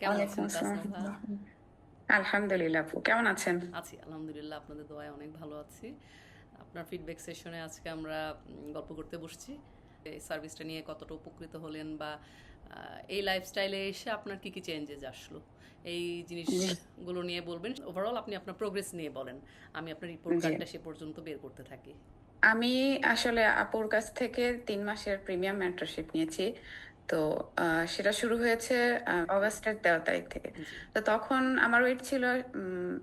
কেমন আছেন আলহামদুলিল্লাহ আপু কেমন আছেন? আছি আলহামদুলিল্লাহ আপনাদের দোয়ায় অনেক ভালো আছি। আপনার ফিডব্যাক সেশনে আজকে আমরা গল্প করতে বসছি। এই সার্ভিসটা নিয়ে কতটা উপকৃত হলেন বা এই লাইফস্টাইলে এসে আপনার কি কি চেঞ্জেস আসলো? এই জিনিসগুলো নিয়ে বলবেন। ওভারঅল আপনি আপনার প্রোগ্রেস নিয়ে বলেন। আমি আপনার রিপোর্ট। কার্ডটা সে পর্যন্ত বের করতে থাকি। আমি আসলে আপুর কাছ থেকে তিন মাসের প্রিমিয়াম মেন্টরশিপ নিয়েছি। তো সেটা শুরু হয়েছে অগাস্টের তেরো তারিখ থেকে। তো তখন আমার ওয়েট ছিল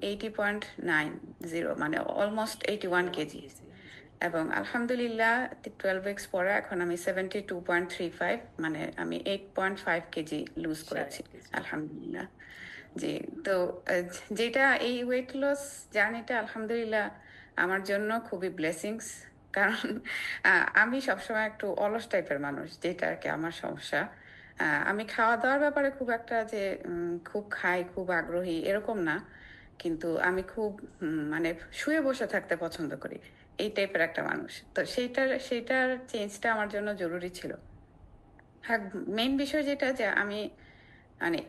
এইটি পয়েন্ট নাইন জিরো মানে অলমোস্ট এইটি ওয়ান কেজি। এবং আলহামদুলিল্লাহ টুয়েলভ উইক্স পরে এখন আমি seventy two point three five মানে আমি eight point five KG lose করেছি আলহামদুলিল্লাহ। জি তো যেটা এই ওয়েট লস জার্নিটা আলহামদুলিল্লাহ আমার জন্য খুবই ব্লেসিংস কারণ আমি সবসময় একটু অলস টাইপের মানুষ, যেটা আর কি আমার সমস্যা। আমি খাওয়া দাওয়ার ব্যাপারে খুব একটা যে খুব খাই, খুব আগ্রহী এরকম না। কিন্তু আমি খুব মানে শুয়ে বসে থাকতে পছন্দ করি, এই টাইপের একটা মানুষ। তো সেইটার সেইটার চেঞ্জটা আমার জন্য জরুরি ছিল। আর মেইন বিষয় যেটা যে, আমি মানে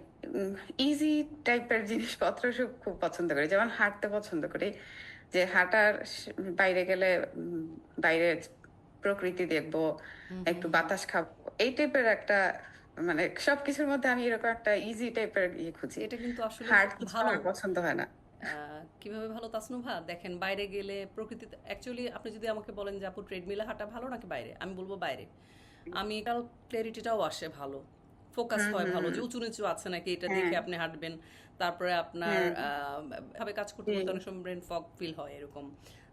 ইজি টাইপের জিনিসপত্র খুব পছন্দ করি। যেমন হাঁটতে পছন্দ করি। যে হাঁটার বাইরে গেলে বাইরে প্রকৃতি দেখব একটু বাতাস খাব এই টাইপের একটা মানে সবকিছুর মধ্যে আমি এরকম একটা ইজি টাইপের ইয়ে খুঁজি। এটা কিন্তু আসলে হার্ড ভালো। পছন্দ হয় না। কীভাবে ভালো তাসনুভা? দেখেন বাইরে গেলে প্রকৃতিতে অ্যাকচুয়ালি আপনি যদি আমাকে বলেন যে আপু ট্রেডমিলে হাঁটা ভালো নাকি বাইরে? আমি বলব বাইরে। আমি কাল ক্ল্যারিটিটাও আসে ভালো। ফোকাস হয় ভালো যে উঁচু নিচু আছে নাকি এটা হ্যাঁ। দেখে আপনি হাঁটবেন। তারপরে আপনার হ্যাঁ। ভাবে কাজ করতে করতে অনেক সময় ব্রেন ফগ ফিল হয় এরকম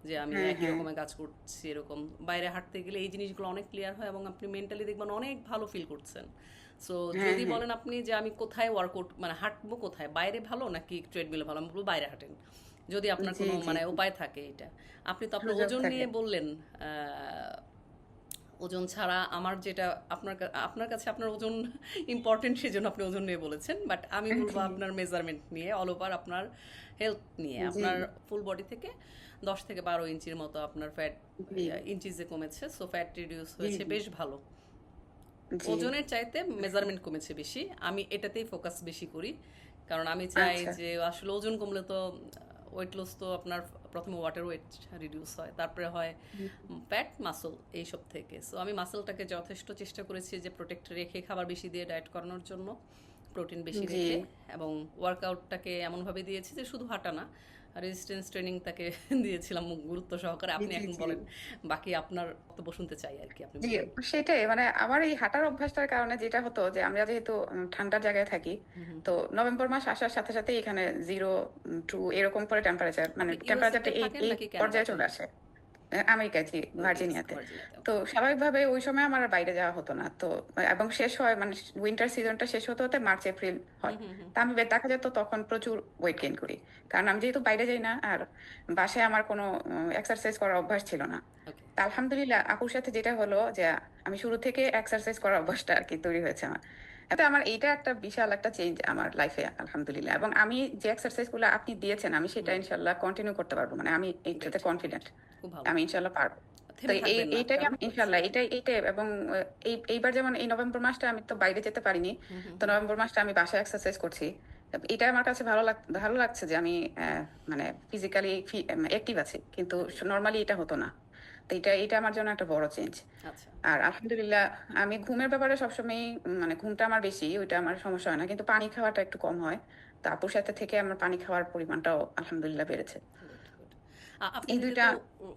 যে আমি হ্যাঁ একই রকমের কাজ করছি এরকম। বাইরে হাঁটতে গেলে এই জিনিসগুলো অনেক ক্লিয়ার হয় এবং আপনি মেন্টালি দেখবেন অনেক ভালো ফিল করছেন। সো যদি বলেন আপনি যে আমি কোথায় ওয়ার্কআউট মানে হাঁটবো কোথায়? বাইরে ভালো নাকি ট্রেডমিলে ভালো? আমি বলব বাইরে হাঁটেন। যদি আপনার কোনো মানে উপায় থাকে এটা। আপনি তো আপনার ওজন নিয়ে বললেন আহ, ওজন ছাড়া আমার যেটা আপনার আপনার কাছে আপনার ওজন ইম্পর্টেন্ট সেজন্য আপনি ওজন নিয়ে বলেছেন বাট আমি বলব আপনার মেজারমেন্ট নিয়ে অল ওভার আপনার হেলথ নিয়ে। আপনার ফুল বডি থেকে দশ থেকে বারো ইঞ্চির মতো আপনার ফ্যাট জি। ইঞ্চিসে কমেছে সো ফ্যাট রিডিউস হয়েছে বেশ ভালো। ওজনের চাইতে মেজারমেন্ট কমেছে বেশি। আমি এটাতেই ফোকাস বেশি করি কারণ আমি চাই আচ্ছা। যে আসলে ওজন কমলে তো ওয়েট লস তো আপনার প্রথমে ওয়াটার ওয়েট রিডিউস হয় তারপরে হয় ফ্যাট মাসল এইসব থেকে। সো আমি মাসলটাকে যথেষ্ট চেষ্টা করেছি যে প্রোটেক্ট রেখে খাবার বেশি দিয়ে ডায়েট করানোর জন্য প্রোটিন বেশি দিয়ে রেখে এবং ওয়ার্কআউটটাকে এমনভাবে দিয়েছি যে শুধু হাঁটা না রেজিস্ট্যান্স ট্রেনিং তাকে দিয়েছিলাম গুরুত্ব সহকারে। আপনি এখন বলেন বাকি আপনার বক্তব্য শুনতে চাই আর কি আপনি সেটাই। মানে আমার এই হাঁটার অভ্যাসটার কারণে যেটা হতো যে আমরা যেহেতু ঠান্ডার জায়গায় থাকি তো নভেম্বর মাস আসার সাথে সাথে এখানে জিরো টু এরকম করে টেম্পারেচার মানে টেম্পারেচারটা এই পর্যায়ে চলে আসে। জি ভার্জিনিয়াতে। তো স্বাভাবিকভাবে ওই সময় আমার বাইরে যাওয়া হতো না। তো এবং শেষ হয় মানে উইন্টার সিজনটা শেষ হতে হতে মার্চ এপ্রিল হয়। তা আমি দেখা যেত তখন প্রচুর ওয়েট গেইন করি। কারণ আমি যেহেতু বাইরে যাই না আর বাসায় আমার কোনো এক্সারসাইজ করার অভ্যাস ছিল না। তা আলহামদুলিল্লাহ আপুর সাথে যেটা হলো যে আমি শুরু থেকে এক্সারসাইজ করার অভ্যাসটা আর কি তৈরি হয়েছে আমার। আমার এইটা একটা বিশাল একটা চেঞ্জ আমার লাইফে আলহামদুলিল্লাহ। এবং আমি যে এক্সারসাইজগুলো আপনি দিয়েছেন আমি সেটা ইনশাল্লাহ কন্টিনিউ করতে পারব। মানে আমি এইটাতে কনফিডেন্ট আমি ইনশাল্লাহ পারব। তো এইটাই ইনশাল্লাহ এটাই এইটাই এবং এইবার যেমন এই নভেম্বর মাসটা আমি তো বাইরে যেতে পারিনি তো নভেম্বর মাসটা আমি বাসায় এক্সারসাইজ করছি। এটা আমার কাছে ভালো লাগ ভালো লাগছে যে আমি মানে ফিজিক্যালি অ্যাক্টিভ আছি। কিন্তু নর্মালি এটা হতো না। এটা এটা আমার জন্য একটা বড় চেঞ্জ আচ্ছা। আর আলহামদুলিল্লাহ আমি ঘুমের ব্যাপারে সবসময় মানে ঘুমটা আমার বেশি ওইটা আমার সমস্যা হয় না। কিন্তু পানি খাওয়াটা একটু কম হয়। তো আপুর সাথে থেকে আমার পানি খাওয়ার পরিমাণটাও আলহামদুলিল্লাহ বেড়েছে। আপনি দুইটা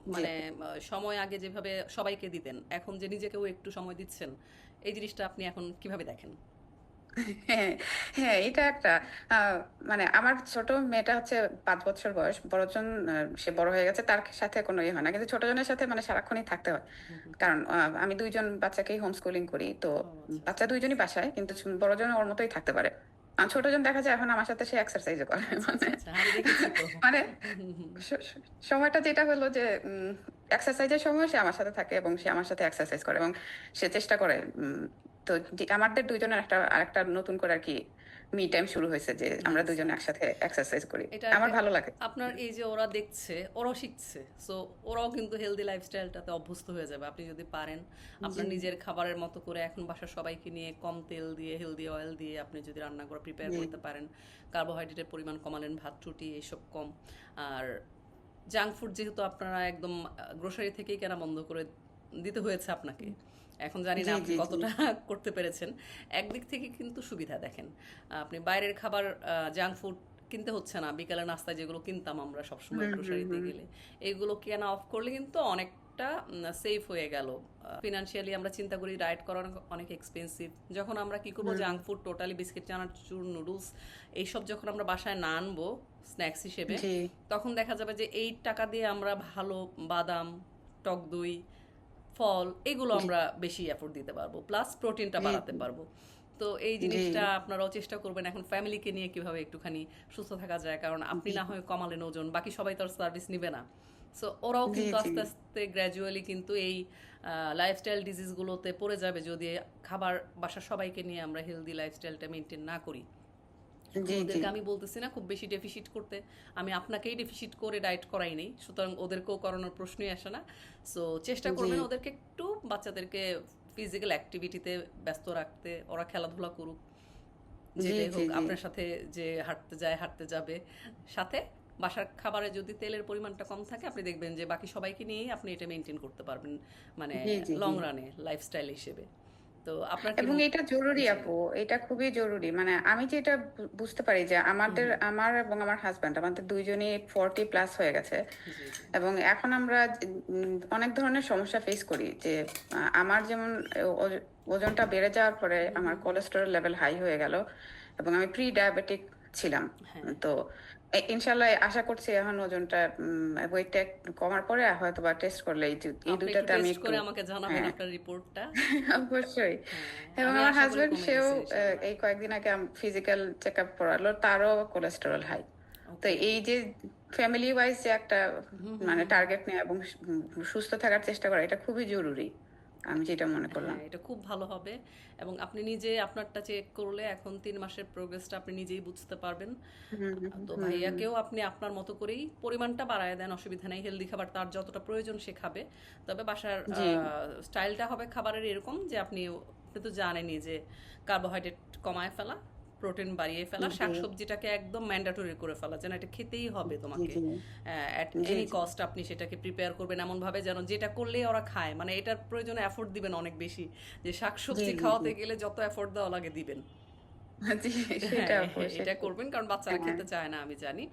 মানে সময় আগে যেভাবে সবাইকে দিতেন এখন যে নিজেকেও একটু সময় দিচ্ছেন এই জিনিসটা আপনি এখন কীভাবে দেখেন? হ্যাঁ হ্যাঁ এটা একটা আহ, মানে আমার ছোট মেয়েটা হচ্ছে পাঁচ বছর বয়স বড়জন আহ, সে বড় হয়ে গেছে তার সাথে কোনো ইয়ে হয় না কিন্তু ছোটজনের সাথে মানে সারাক্ষণই থাকতে হয়। হুম হুম। কারণ আহ, আমি দুইজন বাচ্চাকেই হোম স্কুলিং করি তো ও আচ্ছা। বাচ্চা দুইজনই বাসায় কিন্তু বড়জন ওর মতোই থাকতে পারে। আর ছোটজন দেখা যায় এখন আমার সাথে সে এক্সারসাইজও করে। আচ্ছা মানে আচ্ছা আচ্ছা আমি দেখেছি তো। মানে হুম হুম স- স- সময়টা যেটা হলো যে এক্সারসাইজের সময় সে আমার সাথে থাকে এবং সে আমার সাথে এক্সারসাইজ করে এবং সে চেষ্টা করে উম, তো আমাদের দুইজনের একটা আরেকটা নতুন করে আর কি মি টাইম শুরু হয়েছে যে আমরা দুজন একসাথে এক্সারসাইজ করি। আমার ভালো লাগে। আপনার এই যে ওরা দেখছে ওরাও শিখছে। সো ওরাও কিন্তু হেলদি লাইফস্টাইলটাতে অভ্যস্ত হয়ে যাবে। আপনি যদি পারেন আপনার নিজের খাবারের মতো করে এখন বাসার সবাইকে নিয়ে কম তেল দিয়ে হেলদি অয়েল দিয়ে আপনি যদি রান্না করে প্রিপেয়ার করতে পারেন কার্বোহাইড্রেটের পরিমাণ কমালেন ভাত রুটি এইসব কম। আর জাঙ্ক ফুড যেহেতু আপনারা একদম গ্রোসারি থেকেই কেনা বন্ধ করে দিতে হয়েছে আপনাকে এখন জানি না আপনি। কতটা করতে পেরেছেন। একদিক থেকে কিন্তু সুবিধা দেখেন। আপনি বাইরের খাবার জাঙ্ক ফুড কিনতে হচ্ছে না। বিকালে নাস্তায় যেগুলো কিনতাম আমরা সবসময় গ্রোসারিতে গেলে। এগুলো কেনা অফ করলে কিন্তু অনেকটা সেফ হয়ে গেল। ফিনান্সিয়ালি আমরা চিন্তা করি ডায়েট করা অনেক- অনেক এক্সপেন্সিভ যখন আমরা কি করব জাঙ্ক ফুড টোটালি বিস্কিট চানাচুর নুডলস এইসব যখন আমরা বাসায় না আনব স্ন্যাক্স হিসেবে তখন দেখা যাবে যে এই টাকা দিয়ে আমরা ভালো বাদাম টক দই ফল এগুলো আমরা বেশি এফোর্ট দিতে পারব প্লাস প্রোটিনটা বাড়াতে পারব। তো এই জিনিসটা আপনারাও চেষ্টা করবেন এখন ফ্যামিলিকে নিয়ে কীভাবে একটুখানি সুস্থ থাকা যায় কারণ আপনি না হয় কমালেন ওজন বাকি সবাই তো আর সার্ভিস নিবে না। সো ওরাও কিন্তু আস্তে আস্তে গ্র্যাজুয়ালি কিন্তু এই লাইফস্টাইল ডিজিজগুলোতে পড়ে যাবে যদি খাবার বাসার সবাইকে নিয়ে আমরা হেলদি লাইফস্টাইলটা মেনটেন না করি। ওদেরকে আমি বলতেছি না খুব বেশি ডেফিসিট করতে। আমি আপনাকেই ডেফিসিট করে ডায়েট করাই নেই। সুতরাং ওদেরকেও করানোর প্রশ্নই আসে না। সো চেষ্টা করবেন। ওদেরকে একটু বাচ্চাদেরকে ফিজিক্যাল অ্যাক্টিভিটিতে ব্যস্ত রাখতে ওরা খেলাধুলা করুক। যেটাই হোক আপনার সাথে যে হাঁটতে যায় হাঁটতে যাবে। সাথে বাসার খাবারে যদি তেলের পরিমাণটা কম থাকে আপনি দেখবেন যে বাকি সবাইকে নিয়েই আপনি এটা মেনটেন করতে পারবেন। মানে। লং রানে লাইফস্টাইল হিসেবে। তো আপনার এবং এটা জরুরি আপু এটা খুবই জরুরি। মানে আমি যেটা বুঝতে পারি যে আমাদের আমার এবং আমার হাজব্যান্ড আমাদের দুইজনই ফর্টি প্লাস হয়ে গেছে। এবং এখন আমরা অনেক ধরনের সমস্যা ফেস করি যে আমার যেমন ওজনটা বেড়ে যাওয়ার পরে আমার কোলেস্টেরল লেভেল হাই হয়ে গেল এবং আমি প্রি ডায়াবেটিক ছিলাম। হ্যাঁ। তো ইনশাল্লাহ আশা করছি এখন ওজনটা ওয়েটটা কমার পরে হয়তো বা টেস্ট করলে এই দুইটাতে আমি একটু করে আমাকে জানাবেন হ্যাঁ। আপনার রিপোর্টটা অবশ্যই। হ্যাঁ, এবং আমার হাজবেন্ড সেও। এই কয়েকদিন আগে ফিজিক্যাল চেক আপ করালো তারও কোলেস্টেরল হাই তো এই যে ফ্যামিলি ওয়াইজ যে একটা মানে টার্গেট নেওয়া এবং সুস্থ থাকার চেষ্টা করা এটা খুবই জরুরি। আমি যেটা মনে করলাম। হ্যাঁ, এটা খুব ভালো হবে। এবং আপনি নিজে আপনারটা চেক করলে এখন তিন মাসের প্রোগ্রেসটা আপনি নিজেই বুঝতে পারবেন। তো ভাইয়া তো ভাইয়াকেও আপনি আপনার মতো করেই পরিমাণটা বাড়ায় দেন অসুবিধা নেই। হেলদি খাবার তার যতটা প্রয়োজন সে খাবে। তবে বাসার। স্টাইলটা হবে খাবারের এরকম যে আপনি আপনি তো জানেনই যে কার্বোহাইড্রেট কমায় ফেলা। প্রোটিন বাড়িয়ে ফেলা। শাকসবজিটাকে একদম ম্যান্ডাটরি করে ফেলা যেন এটা খেতেই হবে তোমাকে। অ্যাট এনি কস্ট আপনি সেটাকে প্রিপেয়ার করবেন এমন ভাবে যেন যেটা করলেই ওরা খায়। মানে এটার প্রয়োজনে এফোর্ট দিবেন অনেক বেশি। যে শাকসবজি খাওয়াতে গেলে যত এফোর্ট দেওয়া লাগে দিবেন। হ্যাঁ, আপু, এটা করবেন কারণ বাচ্চারা হ্যাঁ। খেতে চায় না আমি জানি।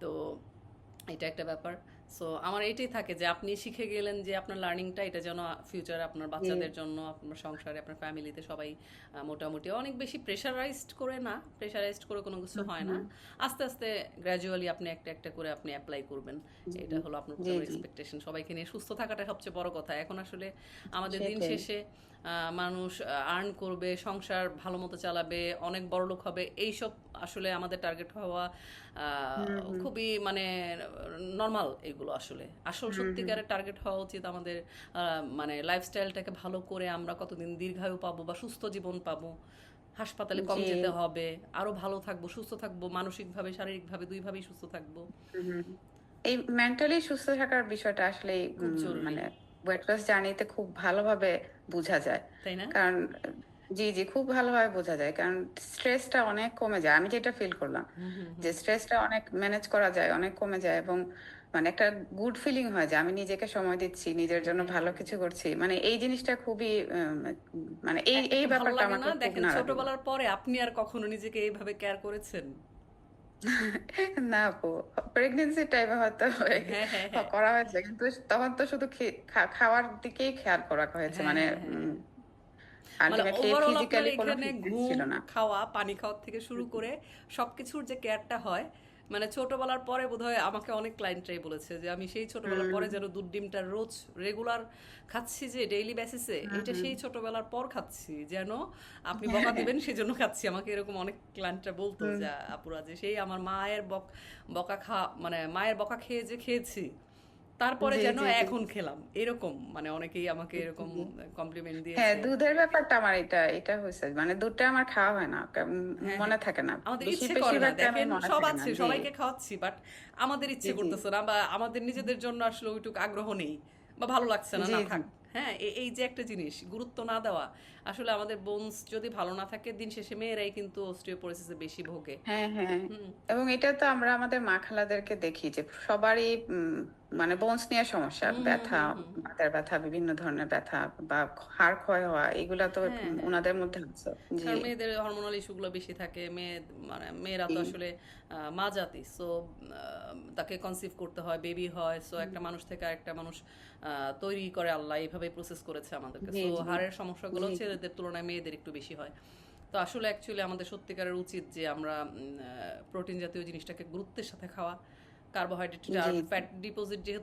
তো এটা একটা ব্যাপার। সো আমার এটাই থাকে যে আপনি শিখে গেলেন যে আপনার লার্নিংটা এটা যেন ফিউচারে আপনার বাচ্চাদের জন্য আপনার সংসারে আপনার ফ্যামিলিতে সবাই মোটামুটি অনেক বেশি প্রেশারাইজড করে না প্রেশারাইজড করে কোনো কিছু হয় না। আস্তে আস্তে গ্র্যাজুয়ালি আপনি একটা একটা করে আপনি অ্যাপ্লাই করবেন। এটা হলো আপনার। এক্সপেকটেশন সবাইকে নিয়ে সুস্থ থাকাটা সবচেয়ে বড় কথা। এখন আসলে আমাদের দিন শেষে মানুষ আর্ন করবে সংসার ভালো মতো চালাবে অনেক বড় লোক হবে। এইসব আসলে আমাদের টার্গেট হওয়া খুবই মানে নর্মাল এগুলো আসলে। আসল সত্যিকারের টার্গেট হওয়া উচিত আমাদের মানে লাইফস্টাইলটাকে ভালো করে আমরা কতদিন দীর্ঘায়ু পাবো বা সুস্থ জীবন পাবো। হাসপাতালে কম যেতে হবে আরও ভালো থাকব সুস্থ থাকব মানসিকভাবে শারীরিকভাবে দুইভাবেই সুস্থ থাকব। এই মেন্টালি সুস্থ থাকার বিষয়টা আসলে মানে ওয়েট লস জার্নিতে খুব ভালোভাবে বোঝা যায়। তাই না? কারণ জি জি খুব ভালোভাবে বোঝা যায়। কারণ স্ট্রেসটা অনেক কমে যায়। আমি যেটা ফিল করলাম যে স্ট্রেসটা অনেক ম্যানেজ করা যায় অনেক কমে যায় এবং মানে একটা গুড ফিলিং হয় যে আমি নিজেকে সময় দিচ্ছি নিজের জন্য ভালো কিছু করছি। মানে এই জিনিসটা খুবই মানে এই এই ব্যাপারটা আমার দেখেন। ছোটবেলার পরে আপনি আর কখনো নিজেকে এইভাবে কেয়ার করেছেন? না আপু। প্রেগনেন্সি টাইমে হয়তো হ্যাঁ, হ্যাঁ, হ্যাঁ। করা হয়েছে। কিন্তু তখন তো শুধু খাওয়ার দিকেই খেয়াল করা হয়েছে। হ্যাঁ, মানে ফিজিক্যালি এখানে ঘুম খাওয়া পানি খাওয়ার থেকে শুরু করে সবকিছুর যে কেয়ারটা হয় মানে ছোটবেলার পরে বোধহয় আমাকে অনেক ক্লায়েন্টরাই বলেছে যে আমি সেই ছোটবেলার পরে যেন দুধ ডিমটা রোজ রেগুলার খাচ্ছি যে ডেইলি বেসিসে এটা সেই ছোটবেলার পর খাচ্ছি যেন আপনি বকা দিবেন সেজন্য খাচ্ছি। আমাকে এরকম অনেক ক্লায়েন্টরা বলতো যে আপুরা যে সেই আমার মায়ের বক বকা খা মানে মায়ের বকা খেয়ে যে খেয়েছি। তারপরে যেন। এখন খেলাম। এরকম মানে অনেকেই আমাকে এরকম কমপ্লিমেন্ট দিয়ে হ্যাঁ দুধের ব্যাপারটা আমার এটা এটা হয়েছে। মানে দুধটা আমার খাওয়া হয় না উম, হ্যাঁ, মনে থাকে না। আমাদের ইচ্ছে করে না দেখেন সব আছে সবাইকে খাওয়াচ্ছি বাট আমাদের ইচ্ছে। করতেছে না বা আমাদের নিজেদের জন্য আসলে ওইটুকু আগ্রহ নেই বা ভালো লাগছে না না থাক। হ্যাঁ এই যে একটা জিনিস গুরুত্ব না দেওয়া আসলে আমাদের বোনস যদি ভালো না থাকে দিন শেষে মেয়েরাই কিন্তু অস্টিওপোরোসিসে বেশি ভোগে। হ্যাঁ হ্যাঁ। এবং এটা তো আমরা আমাদের মা খালাদেরকে দেখি যে সবারই মানে বোনস নিয়ে সমস্যা ব্যথা। মাথার ব্যথা বিভিন্ন ধরনের ব্যথা বা হাড় ক্ষয় হওয়া এগুলা তো হ্যাঁ, হ্যাঁ। ওনাদের মধ্যে আছে। মেয়েদের হরমোনাল ইস্যুগুলো বেশি থাকে মেয়ে মানে মেয়েরা তো আসলে মা জাতি সো তাকে কনসিভ করতে হয় বেবি হয় সো একটা মানুষ থেকে আরেকটা মানুষ তৈরি করে আল্লাহ এইভাবে প্রসেস করেছে আমাদেরকে। সো। হাড়ের সমস্যাগুলো ছেলেদের তুলনায় মেয়েদের একটু বেশি হয়। তো আসলে অ্যাকচুয়ালি আমাদের সত্যিকারের উচিত যে আমরা প্রোটিন জাতীয় জিনিসটাকে গুরুত্বের সাথে খাওয়া কার্বোহাইড্রেট আর। ফ্যাট ডিপোজিট যেহেতু